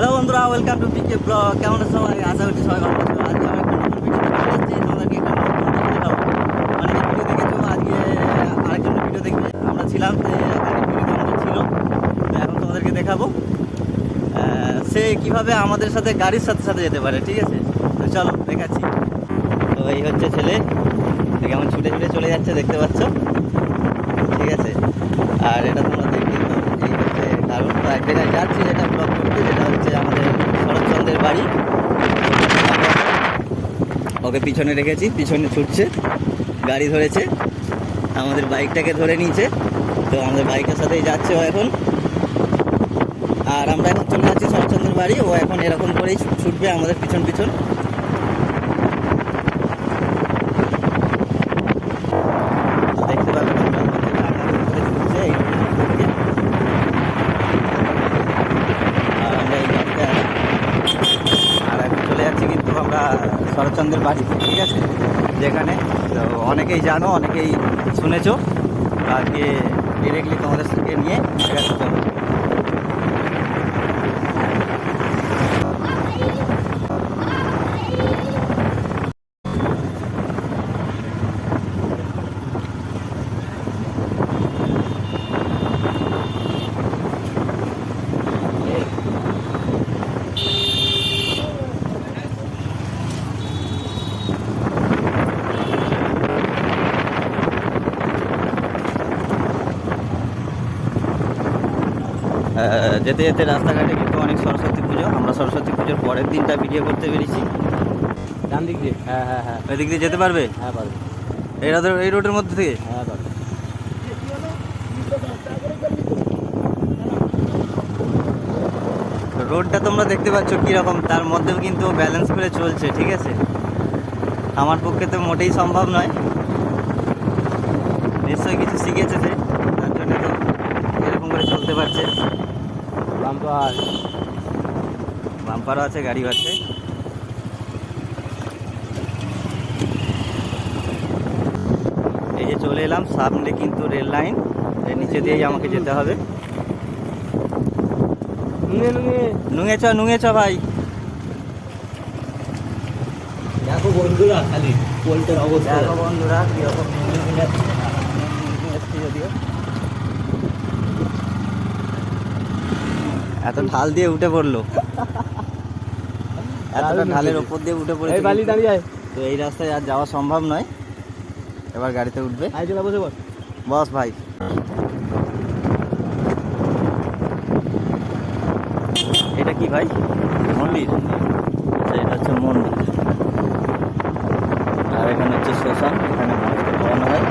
Hello বন্ধুরা welcome to PK blog কেমন আছো সবাই? আশা করছি সবাই ভালো আছো। আজকে আমরা একটা নতুন ভিডিও নিয়ে এসেছি। তোমাদেরকে একটা নতুন ভিডিও দেখাবো। মানে ভিডিও দেখেছ, আজকে আরেকজন ভিডিও দেখবে। আমরা ছিলাম তো আগের ভিডিও আমাদের ছিল। তো এখন তোমাদেরকে দেখাবো। সে কীভাবে আমাদের সাথে গাড়ির সাথে সাথে যেতে পারে, ঠিক আছে? তো চলো, দেখাচ্ছি। তো এই হচ্ছে ছেলে। কেমন ছুটে ছুটে চলে যাচ্ছে, দেখতে পাচ্ছ? ঠিক আছে। আর এটা তোমরা তো এক জায়গায় যাচ্ছি, যেটা যেটা হচ্ছে আমাদের শরৎচন্দ্রের বাড়ি। ওকে পিছনে রেখেছি, পিছনে ছুটছে, গাড়ি ধরেছে। আমাদের বাইকটাকে ধরে নিয়েছে। তো আমাদের বাইকের সাথেই যাচ্ছে ও এখন। আর আমরা এখন চলে যাচ্ছি শরৎচন্দ্রের বাড়ি, ও এখন এরকম করেই ছুট- ছুটবে আমাদের পিছন পিছন দেখতে পাবে তোমরা আমাদের রান্নাঘর করে ছুটছে এই দিকে। আর আমরা এই গাড়িতে আর এখন চলে যাচ্ছি কিন্তু আমরা শরৎচন্দ্রের বাড়িতে ঠিক আছে? যেখানে, তো অনেকেই জানো, অনেকেই শুনেছ। আজকে ডিরেক্টলি তোমাদের সঙ্গে নিয়ে, ঠিক আছে যেতে যেতে রাস্তাঘাটে কিন্তু অনেক সরস্বতী পুজো। আমরা সরস্বতী পুজোর পরের দিনটা ভিডিও করতে পেরেছি। ডান দিক দিয়ে? হ্যাঁ হ্যাঁ হ্যাঁ। ওই দিক দিয়ে যেতে পারবে? হ্যাঁ পারবে। এই রোডের এই রোডের মধ্যে থেকে? হ্যাঁ পারবে। রোডটা তোমরা দেখতে পাচ্ছ কীরকম তার মধ্যেও কিন্তু ব্যালেন্স করে চলছে ঠিক আছে? আমার পক্ষে তো মোটেই সম্ভব নয়। নিশ্চয়ই কিছু শিখেছে সে তার জন্য তো এরকম করে চলতে পারছে। বাম্পার। বাম্পারও আছে গাড়িও আছে। এই যে চলে এলাম সামনে কিন্তু রেল লাইন। এর নিচে দিয়েই আমাকে যেতে হবে। নুঙে চ নুঙে চ ভাই। দেখো বন্ধুরা খালি পোল্টের অবস্থা। দেখো বন্ধুরা কীরকম নুঙে নুঙে এসছি যদিও এত ঢাল দিয়ে উঠে পড়ল। এতটা ঢালের ওপর দিয়ে উঠে পড়েছে বালি। দাঁড়িয়ে তো এই রাস্তায় আর যাওয়া সম্ভব নয়। এবার গাড়িতে উঠবে। বস ভাই। এটা কি ভাই? মন্দির? আচ্ছা এটা হচ্ছে মন্দির। আর এখানে হচ্ছে শ্মশান এখানে মানুষকে পড়ানো হয়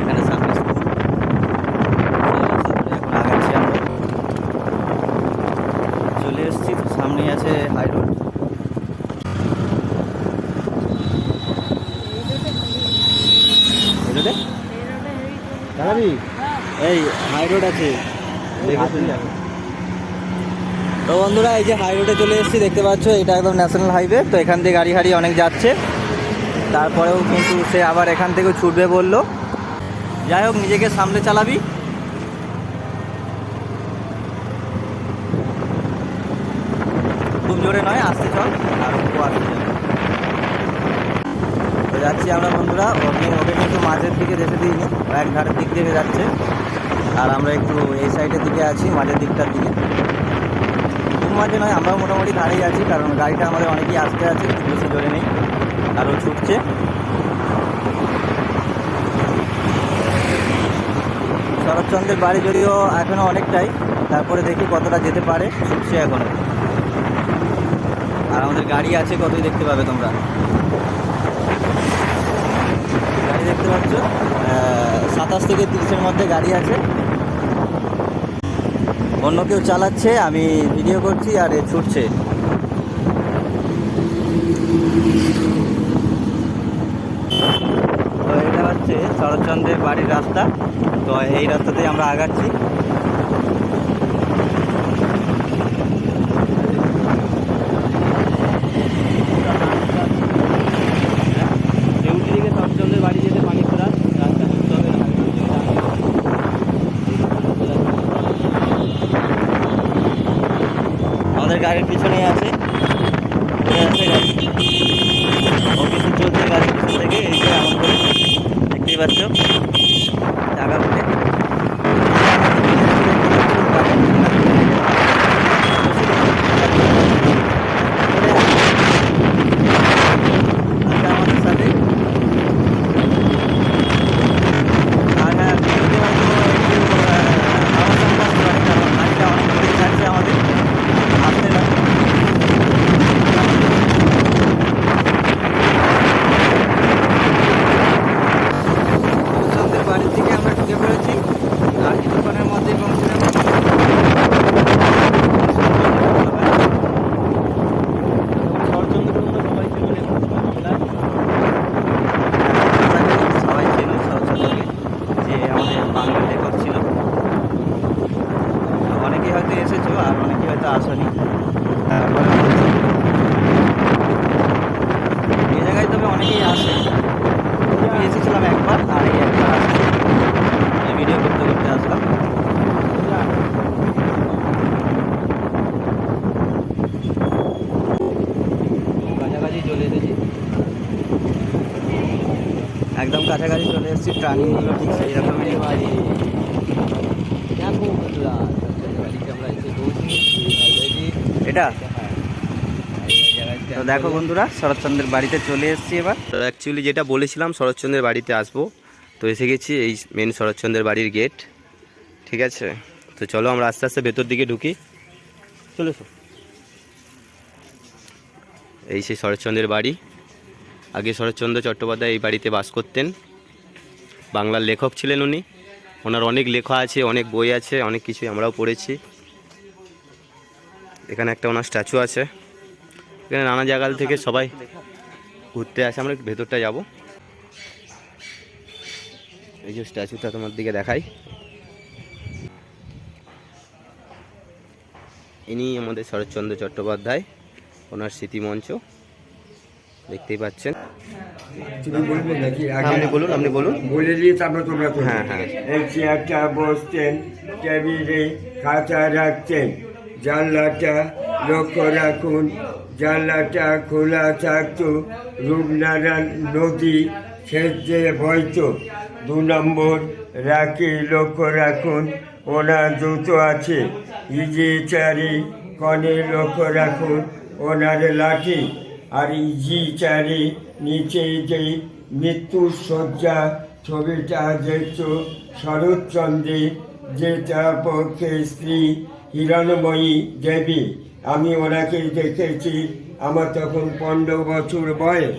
এখানে সামনে স্কুল। তো এখন আগাচ্ছি আমরা চলে এসেছি তো সামনেই আছে হাই রোড এই রোডে দাঁড়াবি এই হাই রোড আছে। তো বন্ধুরা এই যে হাই রোডে চলে এসেছি দেখতে পাচ্ছ এটা একদম ন্যাশনাল হাইওয়ে তো এখান থেকে গাড়ি হাড়ি অনেক যাচ্ছে। তারপরেও কিন্তু সে আবার এখান থেকেও ছুটবে বলল। যাই হোক নিজেকে সামনে চালাবি। খুব জোরে নয় আসতে চল আর আসতে চল। যাচ্ছি আমরা বন্ধুরা। ওকে ওকে কিন্তু মাঝের দিকে রেখে দিইনি এক ধারের দিক দিয়ে যাচ্ছে। আর আমরা একটু এই সাইডের দিকে আছি, মাঝের দিকটার দিকে। মাঝে নয়, আমরাও মোটামুটি ধারেই আছি, কারণ গাড়িটা আমাদের অনেকেই আসতে আছে বেশি জোরে নেই আরও ছুটছে। শরৎচন্দ্রের বাড়ি যদিও এখনও অনেকটাই, তারপরে দেখি কতটা যেতে পারে, ছুটছে এখনও আর আমাদের গাড়ি আছে কতই দেখতে পাবে তোমরা গাড়ি দেখতে পাচ্ছ। সাতাশ থেকে তিরিশের মধ্যে গাড়ি আছে। অন্য কেউ চালাচ্ছে, আমি ভিডিও করছি আর এ ছুটছে। তো এটা হচ্ছে শরৎচন্দ্রের বাড়ির রাস্তা। তো এই রাস্তাতেই আমরা আগাচ্ছি। ট্রানিংগুলো ঠিক সেই রকমই বাড়ি দেখো বন্ধুরা শরৎচন্দ্রের বাড়িতে আমরা এসে এটা? তো দেখো বন্ধুরা শরৎচন্দ্রের বাড়িতে চলে এসেছি এবার। তো অ্যাকচুয়ালি যেটা বলেছিলাম শরৎচন্দ্রের বাড়িতে আসব। তো এসে গেছি এই মেন শরৎচন্দ্রের বাড়ির গেট ঠিক আছে? তো চলো আমরা আস্তে আস্তে ভেতর দিকে ঢুকি। চলে এসো। এই সেই শরৎচন্দ্রের বাড়ি। আগে শরৎচন্দ্র চট্টোপাধ্যায় এই বাড়িতে বাস করতেন। বাংলার লেখক ছিলেন উনি। ওনার অনেক লেখা আছে, অনেক বই আছে, অনেক কিছুই আমরাও পড়েছি। এখানে একটা ওনার স্ট্যাচু আছে। এখানে নানা জায়গা থেকে সবাই ঘুরতে আসে। আমরা ভেতরটা যাব। এই যে স্ট্যাচুটা তোমার দিকে দেখাই। ইনি আমাদের শরৎচন্দ্র চট্টোপাধ্যায়, ওনার স্মৃতিমঞ্চ। দেখতেই পাচ্ছেন। হ্যাঁ, আপনি বলুন আপনি বলুন। বলে দিয়ে তারপর তোমরা। হ্যাঁ, হ্যাঁ। এই চেয়ারটা বসতেন টেবিলে খাতা রাখতেন জানলাটা লক্ষ্য রাখুন। জানলাটা খোলা থাকতো। রূপনারায়ণ নদী সেচে বইতো। দু নম্বর রাখি লক্ষ্য রাখুন। ওনার জুতো আছে। ইজি চারি কনে লক্ষ্য রাখুন। ওনার লাঠি। আর ইজি চারি, নিচে যে মৃত্যু শয্যা, ছবিটা দেখছ? শরৎচন্দ্রের যেটা পক্ষে স্ত্রী, হিরণময়ী দেবী। আমি ওনাকে দেখেছি, আমার তখন পনেরো বছর বয়স।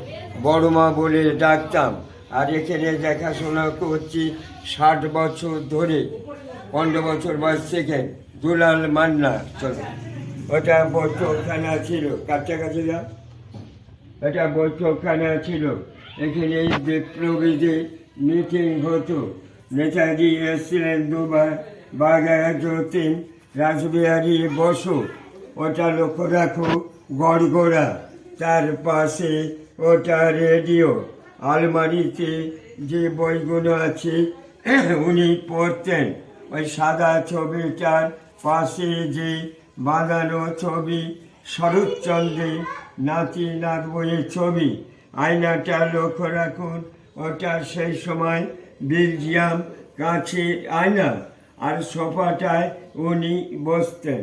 বড় মা বলে ডাকতাম, আর এখানে দেখাশোনা করছি ষাট বছর ধরে। পনেরো বছর বয়স থেকে দুলাল মান্না চলো। ওটা বৈঠকখানা ছিল। কাছাকাছি যা এটা বৈঠকখানা ছিল। এখানে বিপ্লবীদের মিটিং হতো। নেতাজি এসেছিলেন দুবার বাঘারা যতীন, রাসবিহারী বসু। ওটা লক্ষ্য রাখো, গড়গড়া। তার পাশে ওটা রেডিও আলমারিতে যে বইগুলো আছে, উনি পড়তেন। ওই সাদা ছবিটার পাশে যে বাঁধানো ছবি শরৎচন্দ্রের নাতি নাত বইয়ের ছবি। আয়নাটা লক্ষ্য রাখুন, ওটা সেই সময় বেলজিয়াম কাছে আয়না আর সোফাটায় উনি বসতেন।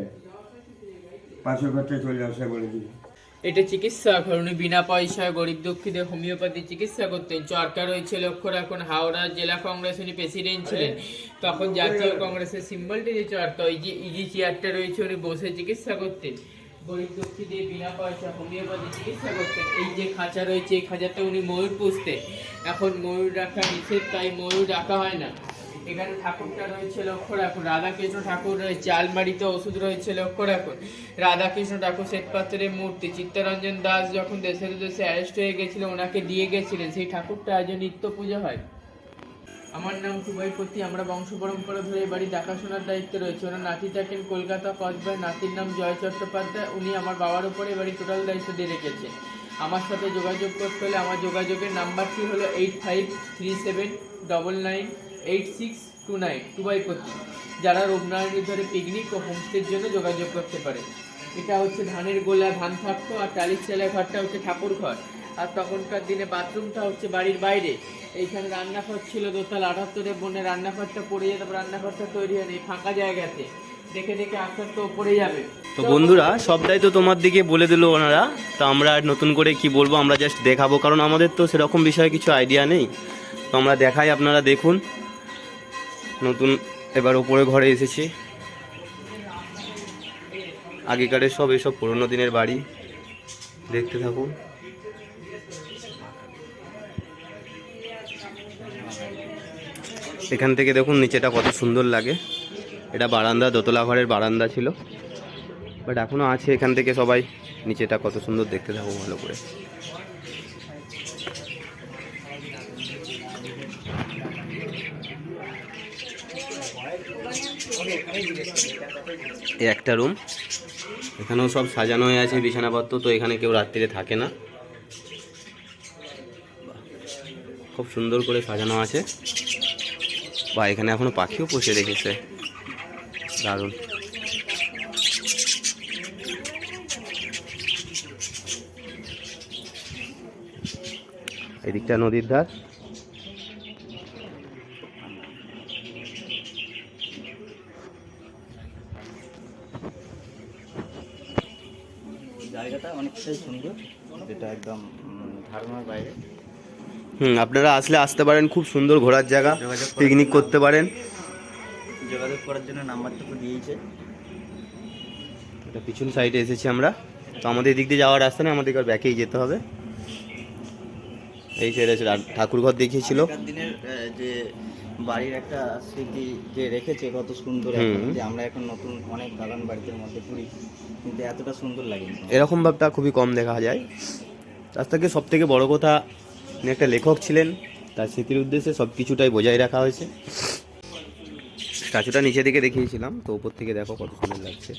পাশে করতে চলে আসে বলে দিই। এটা চিকিৎসা উনি বিনা পয়সায় গরিব দুঃখীদের হোমিওপ্যাথি চিকিৎসা করতেন। চরকা রয়েছে, লক্ষ্য রাখুন, হাওড়া জেলা কংগ্রেস উনি প্রেসিডেন্ট ছিলেন। তখন জাতীয় কংগ্রেসের সিম্বলটি যে চরকা, ওই যে ইজি চেয়ারটা রয়েছে, উনি বসে চিকিৎসা করতেন। গরিব দুঃখীদের বিনা পয়সা হোমিওপ্যাথি চিকিৎসা করতেন এই যে খাঁচা রয়েছে, এই খাঁচাটা উনি ময়ূর পুষতেন এখন ময়ূর রাখা নিষেধ, তাই ময়ূর রাখা হয় না। এখানে ঠাকুরটা রয়েছে লক্ষ্য রাখুন। রাধাকৃষ্ণ ঠাকুর রয়েছে, আলমারিতে ওষুধ রয়েছে, লক্ষ্য রাখুন। রাধাকৃষ্ণ ঠাকুর শ্বেতপাত্রের মূর্তি, চিত্তরঞ্জন দাস যখন দেশের দেশে অ্যারেস্ট হয়ে গেছিল, ওনাকে দিয়ে গেছিলেন। সেই ঠাকুরটা আজও নিত্য পুজো হয়। আমার নাম সুবাইপতি আমরা বংশ পরম্পরা ধরে বাড়ি দেখাশোনার দায়িত্বে রয়েছে। ওনার নাতি থাকেন কলকাতা কসবায় নাতির নাম জয় চট্টোপাধ্যায়। উনি আমার বাবার উপরে বাড়ি টোটাল দায়িত্ব দিয়ে রেখেছে। আমার সাথে যোগাযোগ করতে হলে আমার যোগাযোগের নাম্বারটি হলো eight five three seven double nine eight six two nine টুবাইপতি যারা রূপনারায়ণীর ধরে পিকনিক ও হোমস্টের জন্য যোগাযোগ করতে পারে। এটা হচ্ছে ধানের গোলা, ধান থাকতো আর টালির চালের ঘরটা হচ্ছে ঠাকুর ঘর আর তখনকার দিনে বাথরুমটা হচ্ছে বাড়ির বাইরে। এইখানে রান্নাঘর ছিল দোতলা, আটাত্তরে বনে রান্নাঘরটা পড়ে যেত রান্নাঘরটা তৈরি হয়নি ফাঁকা জায়গাতে। দেখে দেখে আস্তে আস্তে পড়ে যাবে। তো বন্ধুরা, সবটাই তো তোমার দিকে বলে দিল ওনারা, তো আমরা নতুন করে কি বলব, আমরা জাস্ট দেখাবো, কারণ আমাদের তো সেরকম বিষয়ে কিছু আইডিয়া নেই। তো আমরা দেখাই আপনারা দেখুন। নতুন এবার ওপরে ঘরে এসেছি। আগেকারের সব এসব পুরোনো দিনের বাড়ি। দেখতে থাকুন। এখান থেকে দেখুন নিচেটা কত সুন্দর লাগে। এটা বারান্দা, দোতলা ঘরের বারান্দা ছিল। বাট এখনও আছে এখান থেকে সবাই। নিচেটা কত সুন্দর দেখতে থাকো ভালো করে। এই একটা রুম এখানেও সব সাজানো হয়ে আছে বিছানাপত্র, তো এখানে কেউ রাত্রিরে থাকে না। খুব সুন্দর করে সাজানো আছে। বা এখানে এখনও পাখিও পুষে রেখেছে। দারুণ। এদিকটা নদীর ধার। জায়গাটা অনেকটাই সুন্দর, যেটা একদম ধারণার বাইরে। হুম আপনারা আসলে আসতে পারেন খুব সুন্দর ঘোরার জায়গা পিকনিক করতে পারেন। যোগাযোগ করার জন্য নাম্বারটা তো দিয়েছে এটা পিছন সাইডে এসেছি আমরা। তো আমাদের এদিক দিয়ে যাওয়ার রাস্তা নেই আমাদেরকে আর ব্যাকেই যেতে হবে। এই সাইডে আছে ঠাকুরঘর দেখিয়েছিল। দিনের যে বাড়ির একটা স্মৃতি যে রেখেছে কত সুন্দর যে আমরা এখন নতুন অনেক দালান বাড়িতে মধ্যে ঘুরি কিন্তু এতটা সুন্দর লাগে এরকম ভাবটা খুবই কম দেখা যায়। রাস্তাকে সব থেকে বড় কথা উনি একটা লেখক ছিলেন তার স্মৃতির উদ্দেশ্যে সব কিছুটাই বজায় রাখা হয়েছে। স্ট্যাচুটা নিচে দিকে দেখিয়েছিলাম তো উপর থেকে দেখো কত সুন্দর লাগছে।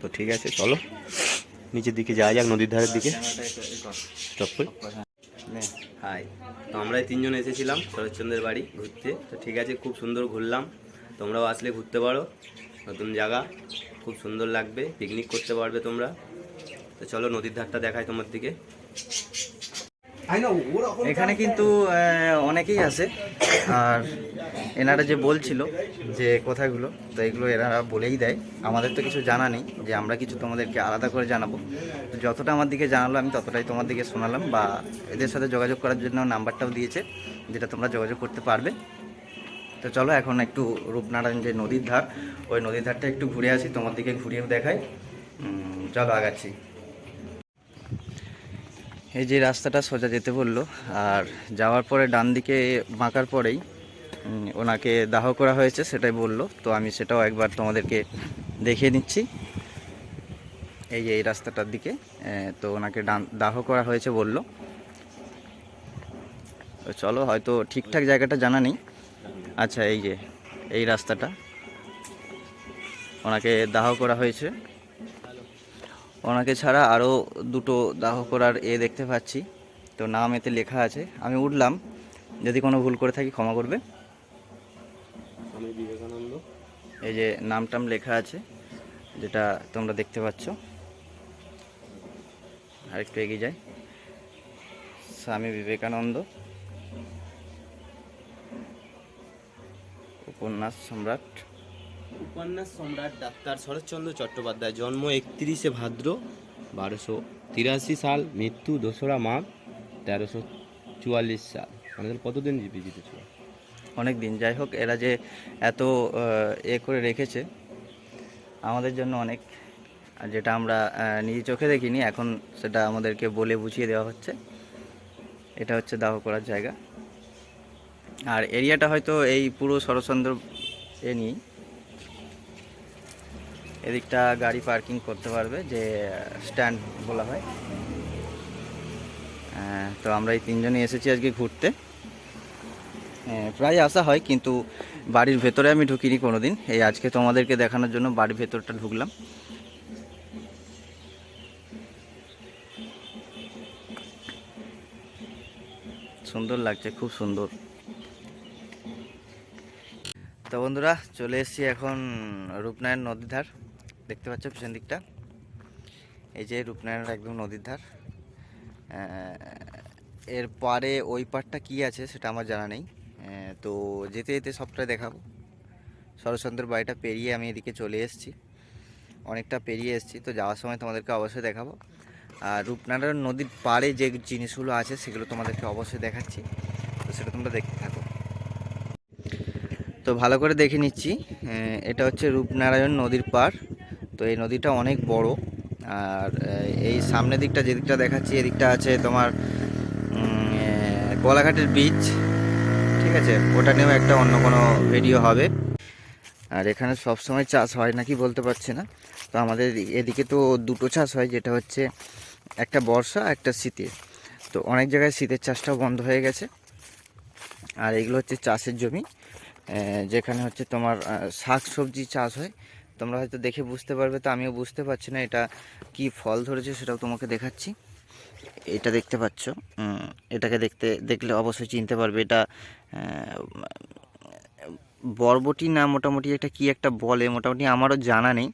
তো ঠিক আছে চলো। নিচের দিকে যাওয়া যাক নদীর ধারের দিকে। স্টপ করি। হাই তো আমরা এই তিনজন এসেছিলাম শরৎচন্দ্রের বাড়ি ঘুরতে। তো ঠিক আছে খুব সুন্দর ঘুরলাম। তোমরাও আসলে ঘুরতে পারো। নতুন জায়গা খুব সুন্দর লাগবে পিকনিক করতে পারবে তোমরা। তো চলো নদীর ধারটা দেখায় তোমার দিকে। এখানে কিন্তু অনেকেই আছে। আর এনারা যে বলছিল যে কথাগুলো তো এগুলো এনারা বলেই দেয়। আমাদের তো কিছু জানা নেই যে আমরা কিছু তোমাদেরকে আলাদা করে জানাব। তো যতটা আমার দিকে জানালো আমি ততটাই তোমার দিকে শোনালাম বা এদের সাথে যোগাযোগ করার জন্য নাম্বারটাও দিয়েছে যেটা তোমরা যোগাযোগ করতে পারবে। তো চলো এখন একটু রূপনারায়ণ যে নদীর ধার, ওই নদীর ধারটা একটু ঘুরে আসি, তোমার দিকে ঘুরিয়েও দেখাই। চলো আগাচ্ছি। এই যে রাস্তাটা সোজা যেতে বলল, আর যাওয়ার পরে ডান দিকে বাঁকার পরেই ওনাকে দাহ করা হয়েছে, সেটাই বলল। তো আমি সেটাও একবার তোমাদেরকে দেখিয়ে নিচ্ছি এই এই রাস্তাটার দিকে তো ওনাকে ডান, দাহ করা হয়েছে বলল। চলো, হয়তো ঠিকঠাক জায়গাটা জানা নেই। আচ্ছা এই যে এই রাস্তাটা। ওনাকে দাহ করা হয়েছে। ওনাকে ছাড়া আরও দুটো দাহ করার এ দেখতে পাচ্ছি। তো নাম এতে লেখা আছে। আমি উঠলাম। যদি কোনো ভুল করে থাকি ক্ষমা করবে। আমি বিবেকানন্দ। এই যে নাম টাম লেখা আছে যেটা তোমরা দেখতে পাচ্ছ। আরেকটু এগিয়ে যাই। স্বামী বিবেকানন্দ। উপন্যাস সম্রাট। উপন্যাস সম্রাট ডাক্তার শরৎচন্দ্র চট্টোপাধ্যায় জন্ম একত্রিশে ভাদ্র বারোশো তিরাশি সাল মৃত্যু দোসরা মাঘ তেরোশো চুয়াল্লিশ সাল। আমাদের কতদিন বিজিত ছিল? অনেক দিন। যাই হোক এরা যে এত এ করে রেখেছে আমাদের জন্য অনেক। যেটা আমরা নিজে চোখে দেখিনি এখন সেটা আমাদেরকে বলে বুঝিয়ে দেওয়া হচ্ছে। এটা হচ্ছে দাহ করার জায়গা। আর এরিয়াটা হয়তো এই পুরো শরৎচন্দ্র এ নিয়েই। এদিকটা গাড়ি পার্কিং করতে পারবে, যে স্ট্যান্ড বলা হয়। তো আমরা এই তিনজনে এসেছি আজকে ঘুরতে। প্রায় আসা হয়, কিন্তু বাড়ির ভেতরে আমি ঢুকিনি কোনো দিন এই আজকে তোমাদেরকে দেখানোর জন্য বাড়ির ভেতরটা ঢুকলাম। সুন্দর লাগছে, খুব সুন্দর। তো বন্ধুরা, চলে এসেছি এখন রূপনারায়ণ নদীর ধার দেখতে পাচ্ছ পিছন দিকটা? এই যে রূপনারায়ণের একদম নদীর ধার এর পারে ওই পারটা কি আছে সেটা আমার জানা নেই। তো যেতে যেতে সবটাই দেখাবো। শরৎচন্দ্রের বাড়িটা পেরিয়ে আমি এদিকে চলে এসেছি। অনেকটা পেরিয়ে এসেছি, তো যাওয়ার সময় তোমাদেরকে অবশ্যই দেখাবো। আর রূপনারায়ণ নদীর পাড়ে যে জিনিসগুলো আছে সেগুলো তোমাদেরকে অবশ্যই দেখাচ্ছি। তো সেটা তোমরা থাকো তো ভালো করে দেখে নিচ্ছি। এটা হচ্ছে রূপনারায়ণ নদীর পাড়। তো এই নদীটা অনেক বড়। আর এই সামনের দিকটা যেদিকটা দেখাচ্ছি এদিকটা আছে তোমার গোলাঘাটের বীচ ঠিক আছে? ওটা নিয়েও একটা অন্য কোনো ভিডিও হবে। আর এখানে সব সময় চাষ হয় নাকি বলতে পারছি না। তো আমাদের এদিকে তো দুটো চাষ হয়, যেটা হচ্ছে একটা বর্ষা, একটা শীতের তো অনেক জায়গায় শীতের চাষটাও বন্ধ হয়ে গেছে। আর এগুলো হচ্ছে চাষের জমি। যেখানে হচ্ছে তোমার শাক সবজি চাষ হয়। তোমরা হয়তো দেখে বুঝতে পারবে, তো আমিও বুঝতে পারছি না এটা কি ফল ধরেছে সেটাও তোমাকে দেখাচ্ছি। এটা দেখতে পাচ্ছ এটাকে দেখতে, দেখলে অবশ্যই চিনতে পারবে এটা বরবটি না মোটামুটি এটা কি একটা বলে মোটামুটি আমারও জানা নেই।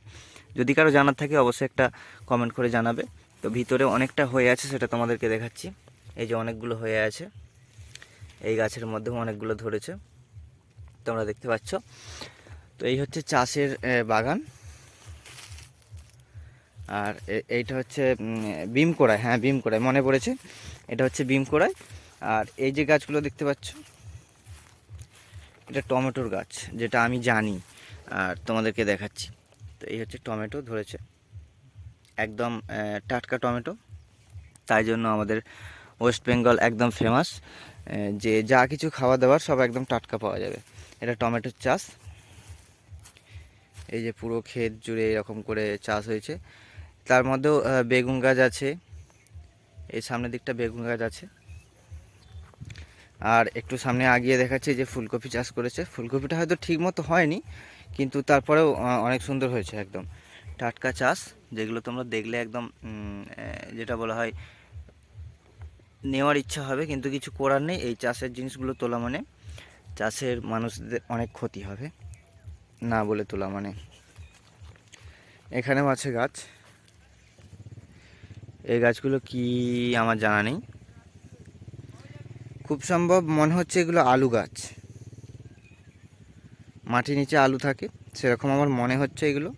যদি কারও জানার থাকে অবশ্যই একটা কমেন্ট করে জানাবে। তো ভিতরে অনেকটা হয়ে আছে সেটা তোমাদেরকে দেখাচ্ছি। এই যে অনেকগুলো হয়ে আছে, এই গাছের মধ্যেও অনেকগুলো ধরেছে। তোমরা দেখতে পাচ্ছ। তো এই হচ্ছে চাষের বাগান। আর এইটা হচ্ছে বিম কড়াই। হ্যাঁ বিম কড়াই, মনে পড়েছে। এটা হচ্ছে বিম কড়াই। আর এই যে গাছগুলো দেখতে পাচ্ছ, এটা টমেটোর গাছ, যেটা আমি জানি আর তোমাদেরকে দেখাচ্ছি। তো এই হচ্ছে টমেটো ধরেছে। একদম টাটকা টমেটো। তাই জন্য আমাদের ওয়েস্ট বেঙ্গল একদম ফেমাস যে যা কিছু খাওয়া দাওয়ার সব একদম টাটকা পাওয়া যাবে। এটা টমেটোর চাষ। এই যে পুরো ক্ষেত জুড়ে এরকম করে চাষ হয়েছে। তার মধ্যেও বেগুন গাছ আছে। এই সামনের দিকটা বেগুন গাছ আছে। আর একটু সামনে আগিয়ে দেখাচ্ছে যে ফুলকপি চাষ করেছে। ফুলকপিটা হয়তো ঠিক মতো হয়নি, কিন্তু তারপরেও অনেক সুন্দর হয়েছে একদম। টাটকা চাষ, যেগুলো তোমরা দেখলে একদম যেটা বলা হয়, নেওয়ার ইচ্ছা হবে, কিন্তু কিছু করার নেই। এই চাষের জিনিসগুলো তোলা মানে। চাষের মানুষদের অনেক ক্ষতি হবে, না বলে তোলা মানে। এখানেও আছে গাছ। এই গাছগুলো কি আমার জানা নেই। খুব সম্ভব মনে হচ্ছে এগুলো আলু গাছ। মাটির নিচে আলু থাকে, সেরকম আমার মনে হচ্ছে এগুলো।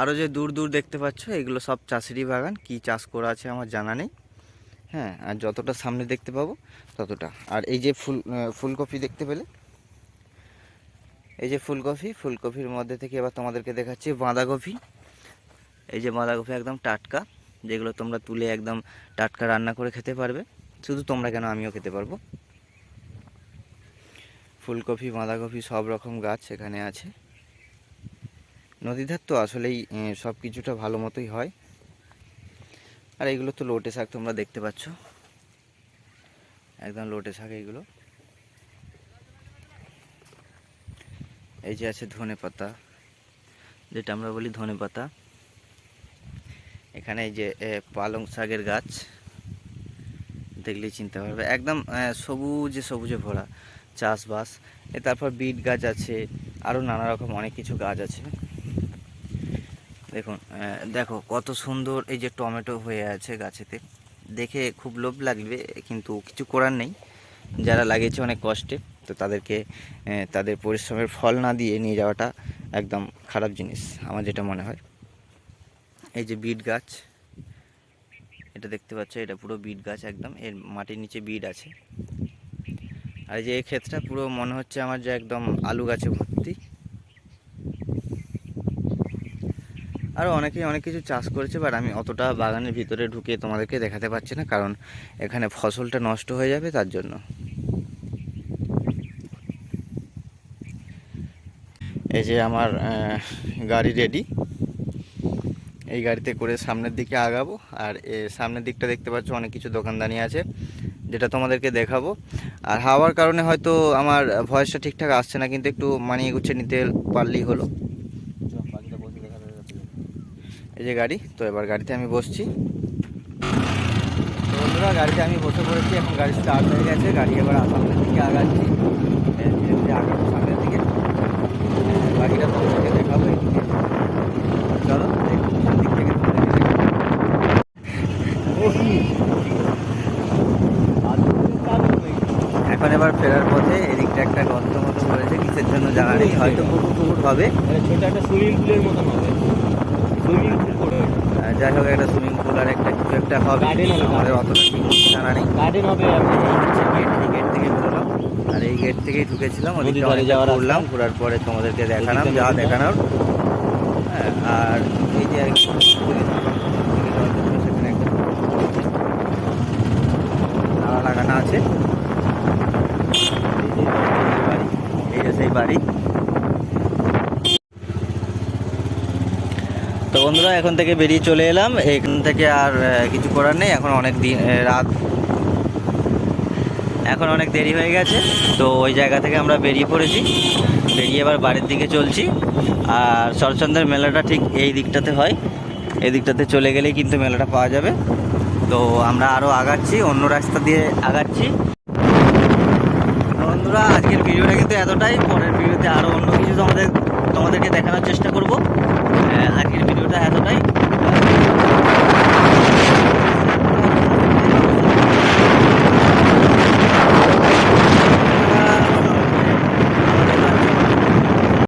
আরও যে দূর দূর দেখতে পাচ্ছ, এগুলো সব চাষেরই বাগান, কি চাষ করা আছে আমার জানা নেই। হ্যাঁ আর যতটা সামনে দেখতে পাবো ততটা। আর এই যে ফুল ফুলকপি দেখতে পেলে? এই যে ফুলকপি, ফুলকপির মধ্যে থেকে এবার তোমাদেরকে দেখাচ্ছি বাঁধাকপি। এই যে বাঁধাকপি একদম টাটকা, যেগুলো তোমরা তুলে একদম টাটকা রান্না করে খেতে পারবে। শুধু তোমরা কেন আমিও খেতে পারব। ফুলকপি, বাঁধাকপি সব রকম গাছ এখানে আছে। নদীধার তো আসলেই সব কিছুটা ভালো মতোই হয়। আর এইগুলো তো লোটে শাক তোমরা দেখতে পাচ্ছ। একদম লোটে শাক এইগুলো। এই যে আছে ধনে পাতা, যেটা আমরা বলি ধনে পাতা। এখানে এই যে পালং শাকের গাছ। দেখলেই চিনতে পারবে। একদম সবুজে সবুজে ভরা চাষবাস। এ, তারপর বিট গাছ আছে আরও নানা রকম অনেক কিছু গাছ আছে। দেখুন দেখো কত সুন্দর এই যে টমেটো হয়ে আছে গাছেতে। দেখে খুব লোভ লাগবে, কিন্তু কিছু করার নেই। যারা লাগিয়েছে অনেক কষ্টে, তো তাদেরকে তাদের পরিশ্রমের ফল না দিয়ে নিয়ে যাওয়াটা একদম খারাপ জিনিস, আমার যেটা মনে হয়। এই যে বিট গাছ, এটা দেখতে পাচ্ছ, এটা পুরো বিট গাছ একদম, এর মাটির নিচে বিট আছে। আর যে এই ক্ষেতটা পুরো মনে হচ্ছে আমার যে একদম আলু গাছে ভর্তি। আরও অনেকেই অনেক কিছু চাষ করেছে বাট আমি অতটা বাগানের ভিতরে ঢুকে তোমাদেরকে দেখাতে পারছি না, কারণ এখানে ফসলটা নষ্ট হয়ে যাবে তার জন্য। এই যে আমার গাড়ি রেডি এই গাড়িতে করে সামনের দিকে আগাবো, আর এ সামনের দিকটা দেখতে পাচ্ছ অনেক কিছু দোকানদানি আছে, যেটা তোমাদেরকে দেখাবো। আর হাওয়ার কারণে হয়তো আমার ভয়েসটা ঠিকঠাক আসছে না, কিন্তু একটু মানিয়ে গুছিয়ে নিতে পারলেই হলো এই যে গাড়ি তো এবার গাড়িতে আমি বসছি। তো বন্ধুরা গাড়িতে আমি বসে পড়েছি এখন গাড়ি স্টার্ট হয়ে গেছে। গাড়ি এবার আসামের দিকে আগাচ্ছি। ধীরে ধীরে আগাবো সামনের দিকে। আহ, বাকিটা তোমাদেরকে দেখাবো এদিকে। চলো দিক থেকে এখন এবার ফেরার পথে এদিকটা একটা গর্ত মতো করেছে কিসের জন্য জানা নেই হয়তো পুকুর পুকুর হবে ছোট একটা সুইমিং পুলের মতন হবে। সুইমিং পুল করে যাই হোক একটা সুইমিং পুল আর একটা কিছু একটা হবে। আমাদের। অতটা ঠিক জানা নেই। গার্ডেন হবে গেট এই গেট থেকে বেরোলাম। আর এই গেট থেকেই ঢুকেছিলাম নদীর ওদিকে ধারে অনেকটা যাওয়ার ঘুরলাম ঘোরার পরে তোমাদেরকে দেখালাম ওদিকটা যা দেখানোর। হ্যাঁ, আর এই যে আর কি ওদিকে যাওয়ার জন্য সেখানে একটা তালা লাগানো আছে এই যে বাড়ি, এই যে সেই বাড়ি তো বন্ধুরা এখন থেকে বেরিয়ে চলে এলাম। এখান থেকে আর কিছু করার নেই। এখন অনেক দিন রাত, এখন অনেক দেরি হয়ে গেছে। তো ওই জায়গা থেকে আমরা বেরিয়ে পড়েছি। বেরিয়ে এবার বাড়ির দিকে চলছি। আর শরৎচন্দ্রের মেলাটা ঠিক এই দিকটাতে হয়। এই দিকটাতে চলে গেলেই কিন্তু মেলাটা পাওয়া যাবে। তো আমরা আরও আগাচ্ছি, অন্য রাস্তা দিয়ে আগাচ্ছি। বন্ধুরা, আজকের ভিডিওটা কিন্তু এতটাই। পরের ভিডিওতে আরও অন্য কিছু তোমাদের, তোমাদেরকে দেখানোর চেষ্টা করব। আজকের ভিডিওটা এতটাই।